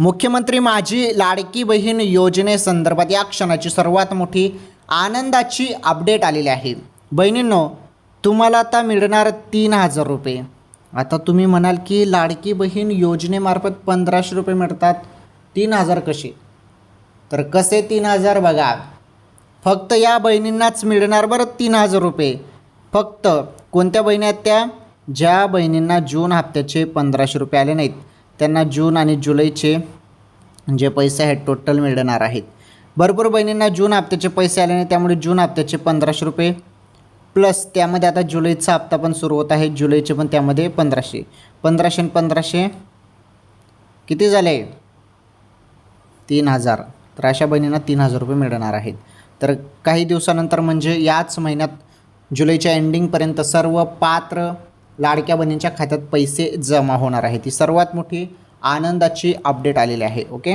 मुख्यमंत्री माझी लाडकी बहीण योजनेसंदर्भात या क्षणाची सर्वात मोठी आनंदाची अपडेट आलेली आहे. बहिणींनो तुम्हाला आता मिळणार तीन हजार रुपये. आता तुम्ही म्हणाल की लाडकी बहीण योजनेमार्फत पंधराशे रुपये मिळतात. तीन हजार कसे? तर कसे तीन हजार बघा. फक्त या बहिणींनाच मिळणार बरं तीन हजार रुपये. फक्त कोणत्या बहिणी आहेत त्या? ज्या बहिणींना जून हप्त्याचे पंधराशे रुपये आले नाहीत. त्यांना जून आणि जुलैचे जे पैसे आहेत टोटल मिळणार आहेत. भरपूर बहिणींना जून हप्त्याचे पैसे आले नाही त्यामुळे जून हप्त्याचे पंधराशे रुपये प्लस त्यामध्ये आता जुलैचा हप्ता पण सुरू होत आहे. जुलैचे पण त्यामध्ये पंधराशे. पंधराशे आणि पंधराशे किती झाले? तीन हजार. तर अशा बहिणींना तीन हजार रुपये मिळणार आहेत. तर काही दिवसानंतर म्हणजे याच महिन्यात जुलैच्या एंडिंगपर्यंत सर्व पात्र लाडक्या बहिणींच्या खात्यात पैसे जमा होणार आहेत. ही सर्वात मोठी आनंदाची अपडेट आलेली आहे ओके